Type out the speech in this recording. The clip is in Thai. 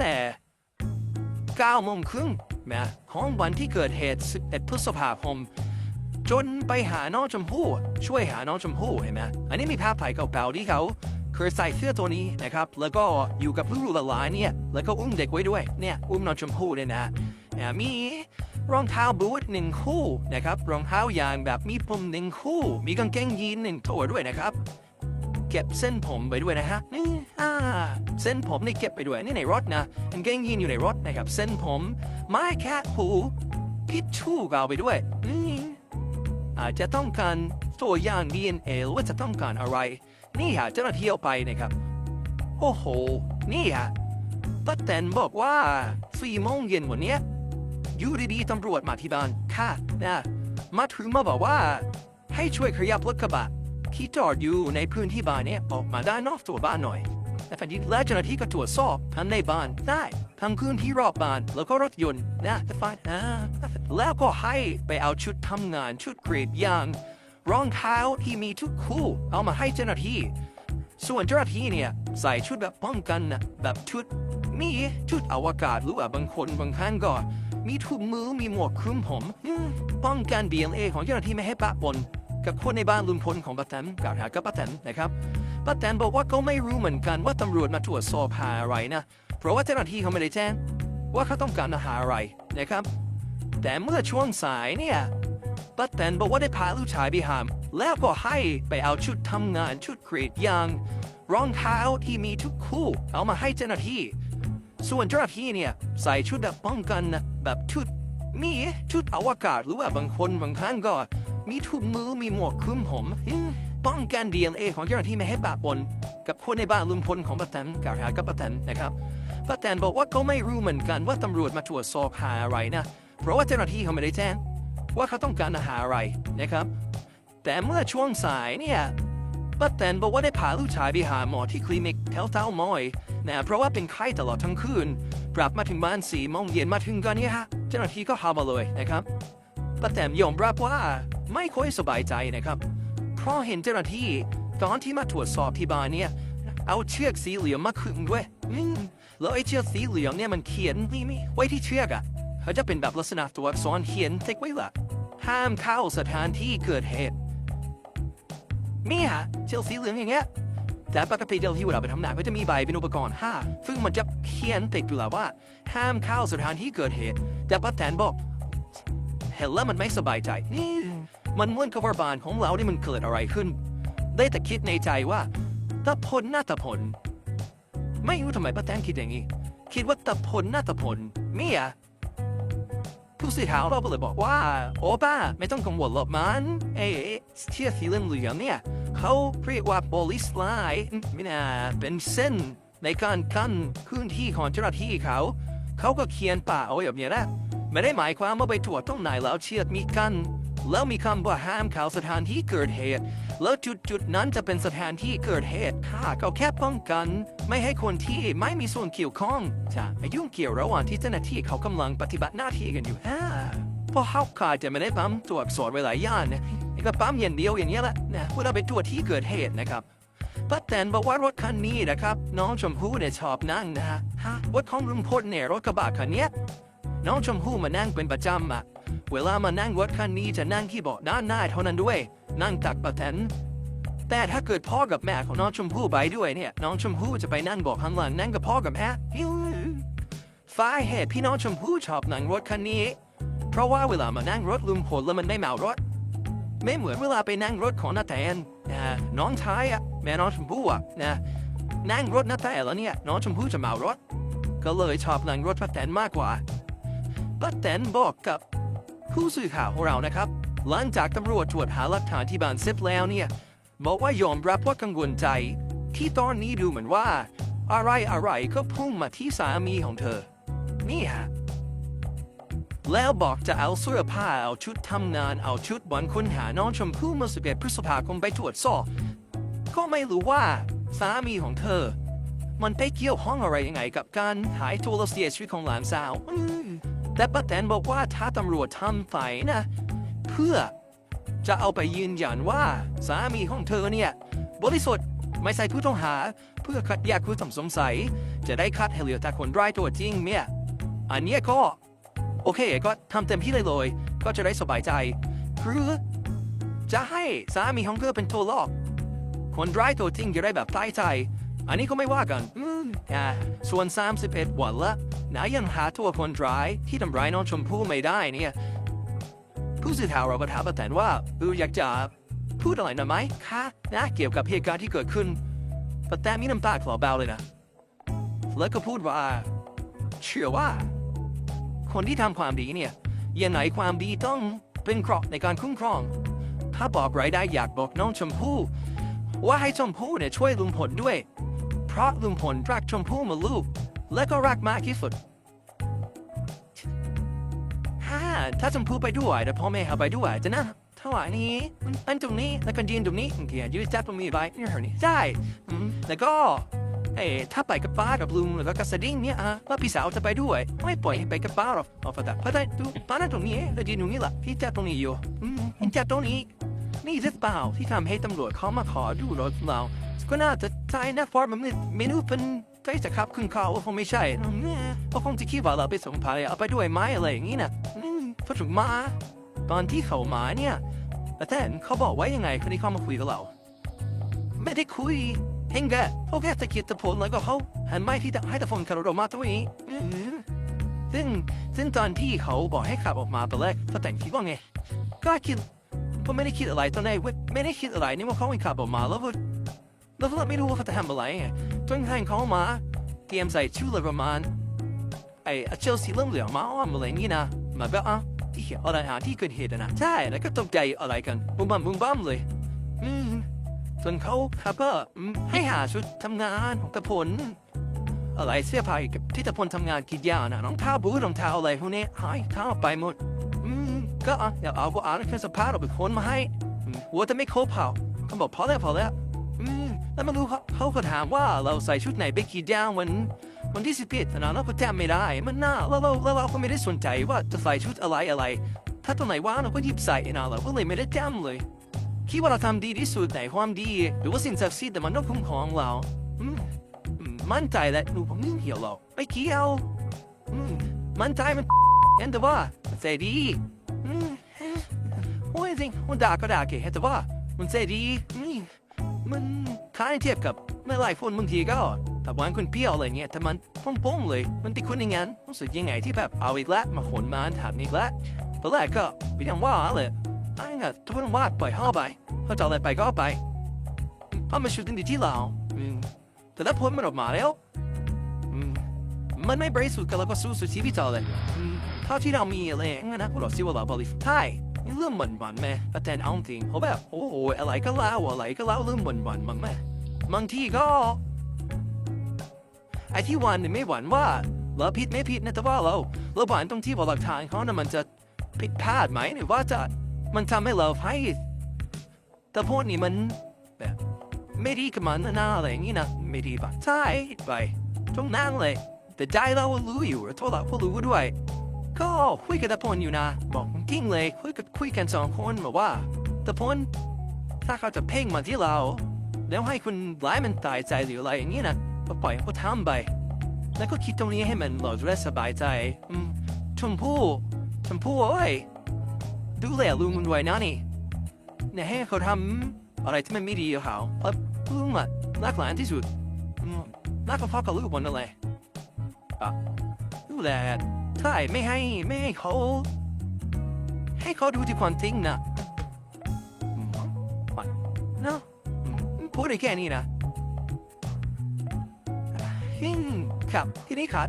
แต่9โมงครึ่งนะของวันที่เกิดเหตุ 11 พฤษภาคม จนไปหาน้องชมพู่ ช่วยหาน้องชมพู่เห็นไหมอันนี้มีภาพถ่ายเก่าๆที่เขาเคยใส่เสื้อตัวนี้นะครับ แล้วก็อยู่กับลูกหลานเนี่ย แล้วก็อุ้มเด็กไว้ด้วย เนี่ย อุ้มน้องชมพู่เนี่ยนะอ่ามีรองเท้าบูทหนึ่งคู่นะครับ รองเท้ายางแบบมีปุ่มหนึ่งคู่ มีกางเกงยีนหนึ่งตัวด้วยนะครับ เก็บเส้นผมไปด้วยนะฮะนี่ อ่าเส้นผมนี่เก็บไปด้วยนี่ในรถนะกางเกงยีนอยู่ในรถนะครับ เส้นผม ไม้แค่หูพิชชู่ก็เอาไปด้วยอาจจะต้องการตัวอย่าง DNA ว่าจะต้องการอะไร นี่ฮะเจ้าหน้าที่เอาไปนะครับ โอ้โห นี่ฮะป้าแตนบอกว่าสี่โมงเย็นวันเนี้ยอยู่ดีๆตำรวจมาที่บ้านค่ะนะมาถึงมาบอกว่า ให้ช่วยขยับรถกระบะที่จอดอยู่ในพื้นที่บ้านเนี่ยออกมาด้านนอกตัวบ้านหน่อย แต่ฝันดีแล้วเจ้าหน้าที่ก็ตรวจสอบทั้งในบ้านได้ทั้งพื้นที่รอบบ้านแล้วก็รถยนต์นะแต่ฝันแล้วก็ให้ไปเอาชุดทำงานชุดกรีดยางรองเท้าที่มีทุกคู่ เอามาให้เจ้าหน้าที่ ส่วนเจ้าหน้าที่เนี่ยใส่ชุดแบบป้องกันนะแบบชุดมีชุดอวกาศหรือว่าบางคนบางครั้งก็มีถุงมือมีหมวกคลุมผมป้องกัน BLA ของเจ้าหน้าที่ไม่ให้ปะปนกับคนในบ้านลุงพลของป้าแตนกล่าวหากับป้าแตนนะครับ ป้าแตนบอกว่าก็ไม่รู้เหมือนกันว่าตำรวจมาตรวจสอบหาอะไรนะ เพราะว่าเจ้าหน้าที่เขาไม่ได้แจ้งว่าเขาต้องการหาอะไรนะครับ แต่เมื่อช่วงสายเนี่ยป้าแตนบอกว่าได้พาลูกชายไปหาม แล้วก็ให้ไปเอาชุดทำงานชุดกรีดยางรองเท้าที่มีทุกคู่ เอามาให้เจ้าหน้าที่ ส่วนเจ้าหน้าที่เนี่ยใส่ชุดแบบป้องกันแบบชุดมีชุดอวกาศหรือว่าบางคนบางครั้งก็ มีถุงมือมีหมวกคลุมผมอืม ป้องกัน DNA ของเจ้าหน้าที่ไม่ให้ปะปนกับคนในบ้านลุงพลของป้าแตนกล่าวหากับป้าแตนนะครับป้าแตนบอกว่าก็ไม่รู้เหมือนกันว่าตำรวจมาตรวจสอบหาอะไรนะเพราะว่าเจ้าหน้าที่เขาไม่ได้แจ้ง ว่าเขาต้องการหาอะไรนะครับ แต่เมื่อช่วงสายเนี่ยป้าแตนบอกว่าได้พาลูกชายไปหาหมอที่คลินิกแถวเต้ามอยนะเพราะว่าเป็นไข้ตลอดทั้งคืนกลับมาถึงบ้านสี่โมงเย็นมาถึงกันเนี่ยฮะเจ้าหน้าที่ก็หามาเลยนะครับป้าแตนยอมรับว่าไม่ค่อยสบายใจนะครับ เพราะเห็นเจ้าหน้าที่ตอนที่มาตรวจสอบที่บ้านเนี่ย เอาเชือกสีเหลืองมาขึงด้วยอืมแล้วไอ้เชือกสีเหลืองเนี่ยมันเขียนนี่มีไว้ที่เชือกอะ่ะเขาจะเป็นแบบลักษณะตัวอักษรเขียนติ๊กไว้ละห้ามเข้าสถานที่เกิดเหตุมีฮะเชือกสีเหลืองอย่างเงี้ยแต่ปกติเดลที่เวลาไปทำหนักก็จะมีใบเป็นอุปกรณ์ห้าซึ่งมันจะเขียนติดอยู่แล้วว่า ห้ามเข้าสถานที่เกิดเหตุ แต่ป้าแตนบอกเห็นแล้วมันไม่สบายใจนี่ มันเหมือนกับว่าบ้านของเรานี่มันเกิดอะไรขึ้น ได้แต่คิดในใจว่าตะพลหน้าตะพล ไม่รู้ทำไมป้าแตนคิดอย่างนี้ คิดว่าตะพลหน้าตะพลเมียผู้สื่อข่าวเราก็เลยบอกว่า โอ้ป้าไม่ต้องกังวลหรอกมันเอ้เทียสีเหลืองเนี่ยเขาเรียกว่า police line ไม่น่าเป็นเส้นในการกั้นพื้นที่ของเจ้าหน้าที่เขา เขาก็เขียนป่าเอาไว้แบบนี้นะไม่ได้หมายความว่าไปตรวจตรงไหนแล้วเชือมีกัน แล้วมีคำว่าห้ามเข้าสถานที่เกิดเหตุ แล้วจุดจุดๆนั้นจะเป็นสถานที่เกิดเหตุค่ะก็แค่ป้องกัน ไม่ให้คนที่ไม่มีส่วนเกี่ยวข้องจะไปยุ่งเกี่ยวระหว่างที่เจ้าหน้าที่เขากำลังปฏิบัติหน้าที่กันอยู่ฮ่าเพราะเขาขาดจะไม่ได้ปั๊มตัวอักษรไว้หลายย่านนะนี่ก็ปั๊มอย่างเดียวอย่างเงี้ยแหละนะเวลาไปตรวจที่เกิดเหตุนะครับป้าแตนบอกว่ารถคันนี้นะครับ น้องชมพู่เนี่ยชอบนั่งนะฮะฮะรถของลุงพลเนี่ยรถกระบะคันเนี้ยน้องชมพู่มานั่งเป็นประจำอะ เวลามานั่งรถคันนี้จะนั่งที่เบาะด้านหน้าเท่านั้นด้วย นั่งตักป้าแตนแต่ถ้าเกิดพ่อกับแม่ของน้องชมพู่ไปด้วยเนี่ยน้องชมพู่จะไปนั่งเบาะข้างหลังนั่งกับพ่อกับแม่ฝ่ายเหตุพี่น้องชมพู่ชอบนั่งรถคันนี้ เพราะว่าเวลามานั่งรถลุงพลแล้วมันไม่เมารถ ไม่เหมือนเวลาไปนั่งรถของนาแตนนะน้องชายอะแม่น้องชมพู่อะนะนั่งรถนาแตนแล้วเนี่ยน้องชมพู่จะเมารถ ก็เลยชอบนั่งรถป้าแตนมากกว่าป้าแตนบอกกับ ผู้สื่อข่าวของเรานะครับ หลังจากตำรวจตรวจหาหลักฐานที่บ้านเสร็จแล้วเนี่ยบอกว่ายอมรับว่ากังวลใจ ที่ตอนนี้ดูเหมือนว่า อะไรอะไรก็พุ่งมาที่สามีของเธอ นี่ฮะแล้วบอกจะเอาเสื้อผ้าเอาชุดทำงานเอาชุดวันค้นหาน้องชมพู่เมื่อ11พฤษภาคมไปตรวจสอบก็ไม่รู้ว่าสามีของเธอ มันไปเกี่ยวข้องอะไรยังไงกับการหายตัวและเสียชีวิตของหลานสาวอ แต่ป้าแตนบอกว่าถ้าตำรวจทำไปนะ เพื่อจะเอาไปยืนยันว่าสามีของเธอเนี่ยบริสุทธิ์ไม่ใช่ผู้ต้องหา เพื่อคัดแยกผู้ต้องสงสัย จะได้คัดให้เหลือแต่คนร้ายตัวจริงเนี่ยอันนี้ก็ โอเคก็ทำเต็มที่เลยเลย ก็จะได้สบายใจหรือจะให้สามีของเธอเป็นตัวลอก คนร้ายตัวจริงจะได้แบบตายใจ อันนี้ก็ไม่ว่ากันอืมอ่าส่วน 31 วันละนายยังหาตัวคนร้ายที่ทำร้ายน้องชมพู่ไม่ได้เนี่ย ผู้สื่อข่าวเราก็ถามป้าแตนว่าเอออยากจะพูดอะไรหน่อยไหมคะนะเกี่ยวกับเหตุการณ์ที่เกิดขึ้นป้าแตนมีน้ำตาคลอเบาเลยนะ แล้วก็พูดว่าเชื่อว่า คนที่ทำความดีเนี่ยยังไงความดีต้องเป็นเคราะห์ในการคุ้มครอง ถ้าบอกไรได้อยากบอกน้องชมพู่ ว่าให้ชมพู่เนี่ยช่วยลุงพลด้วย เพราะลุงพลรักชมพู่มาลูก และก็รักมากที่สุดฮ่าถ้าชมพู่ไปด้วยแต่พ่อแม่เขาไปด้วยจะนะเท่าไหร่นี้อันตรงนี้แล้วก็ยืนตรงนี้โอเคยืดจับตรงนี้ไปนี่เหรอนี่ใช่แล้วก็เอ้ถ้าไปกับป้ากับลุงแล้วก็กสดิ่งเนี่ยอะว่าพี่สาวจะไปด้วย ไม่ปล่อยให้ไปกับป้าหรอกเอาไปแต่เพราะแต่ดูป้านั่นตรงนี้แล้วยืนตรงนี้แหละพี่จับตรงนี้อยู่อืมจับตรงนี้ นี่หรือเปล่าที่ทำให้ตำรวจเขามาขอดูรถเรา ก็น่าจะใช่นะฟอร์มมันเมนูเป็นเฟซครับคุณเขาวคงไม่ใช่ก็คงจะคิดว่าเราไปส่งภรรยาเอาไปด้วยไหมอะไรอย่างนี้นะพอถึงมา ตอนที่เขามาเนี่ยแต่เขาบอกว่ายังไงคนที่เข้ามาคุยกับเรา ไม่ได้คุยเห็นแกเขาแค่ตะเกียบตะโพนแล้วก็เขาหันไม้ที่ให้ตะโพนคาร์โรมาตัวนี้ซึ่งซึ่งตอนที่เขาบอกให้ขับออกมาตอนแรกก็แต่งคิดว่าไง ก็คิดผมไม่ได้คิดอะไรตอนแรกเว้ยไม่ได้คิดอะไรนี่ว่าเขาไม่ขับออกมาแล้ว แล้วก็ไม่รู้ว่าเขาจะทำอะไรไงจนกระทั่งเขามาเตรียมใส่ชุดเลยประมาณไอ้เชลซีเหลืองมาอ้อมอะไรนี่นะมาแบบอะที่อะไรอะที่เกิดเหตุนะใช่แล้วก็ตกใจอะไรกันบุ้มบัมบุ้มบัมเลย อืมจนเขาครับก็อืมให้หาชุดทำงานของตะพลอะไรเสื้อผ้ากับที่ตะพลทำงานกรีดยานะรองเท้าบูทรองเท้าอะไรพวกนี้หายเท้าไปหมด อืมก็อะเดี๋ยวเอาก็เอาแค่สภาพเราไปค้นมาให้อืมหัวจะไม่คเผาเขาบอกพอแล้วพอแล้ว อืม แล้วมารู้เขาเขาก็ถามว่าเราใส่ชุดไหนไปกรีดางวันวันที่สิบเอ็ดนะเราก็จำไม่ได้ มันน่าแล้วเราแล้วเราก็ไม่ได้สนใจว่าจะใส่ชุดอะไรอะไร ถ้าตัวไหนว่างเราก็หยิบใส่นะเราก็เลยไม่ได้จำเลย คิดว่าเราทำดีที่สุดในความดี หรือว่าสิ่งศักดิ์สิทธิ์แต่มันต้องคุ้มครองเรามั่นใจและหนูผมไม่เกี่ยวหรอกไม่เกี่ยวอืมมั่นใจมันเห็นแต่ว่าใจดีโอ้ยจริงมันด่าก็ด่าเก๋แต่ว่ามันใจดี มันค้ายเทียบกับไม่หลายคนบางทีก็แต่วันคนเปรี้ยวอะไรเงี้ยแต่มันป้งๆเลย มันติดคนอย่างนั้นรู้สึกยังไงที่แบบเอาอีกแล้วมาขนมาถามอีกแล้วตอนแรกก็ไม่ยังว่าเลยไอ้เงี้ยทุกคนวาดปล่อยห้าไปเขาจะอะไรไปก็ไปเพราะมันชุดดีที่เราแต่ถ้าผลมันออกมาแล้วมันไม่บริสุทธิ์กันแล้วก็สู้สุดชีวิตเราเลยอืมเท่าที่เรามีอะไรงั้นนะพวกเราสิว่าเราบริสุทธิ์ใช่ นี่เรื่องมันมันแม่แต่เอาจริงเขาแบบโอ้โหอะไรก็เล่าอะไรก็เล่าเรื่องมันมันมันแม่บางทีก็ไอ้ที่หวันเนี่ยไม่หวันว่าเราผิดไม่ผิดนะแต่ว่าเราเราหวันตรงที่ว่าหลักฐานเขานะมันจะผิดพลาดไหมหรือว่าจะมันทำให้เราให้แต่พวกนี้มันแบบไม่ดีกับมันนะอะไรอย่างนี้นะไม่ดีปะใช่ไปตรงนั้นเลยแต่ใจเรารู้อยู่แล้วตัวเราก็รู้ด้วย ก็คุยกับตะพลอยู่นะ บอกจริงเลยคุยกับคุยกันสองคนบอกว่าตะพลถ้าเขาจะเพ่งมาที่เรา แล้วให้คุณร้ายมันตายใจหรืออะไรอย่างนี้นะก็ปล่อยเขาทำไปแล้วก็คิดตรงนี้ให้มันเราจะได้สบายใจชมพู่ชมพู่เอ้ยดูแลลุงมันไว้นะนี่เนี่ยให้เขาทำอะไรที่มันไม่ดีกับเขาเพราะลุงอะรักหลานที่สุดรักกับพ่อกับลูกมันนั่นแหละอะดูแล ใช่ไม่ให้ไม่ให้เขา ให้เขาดูที่ความจริงนะอืมอะเนาะอืมพูดได้แค่นี้นะอืมครับ ทีนี้ครับ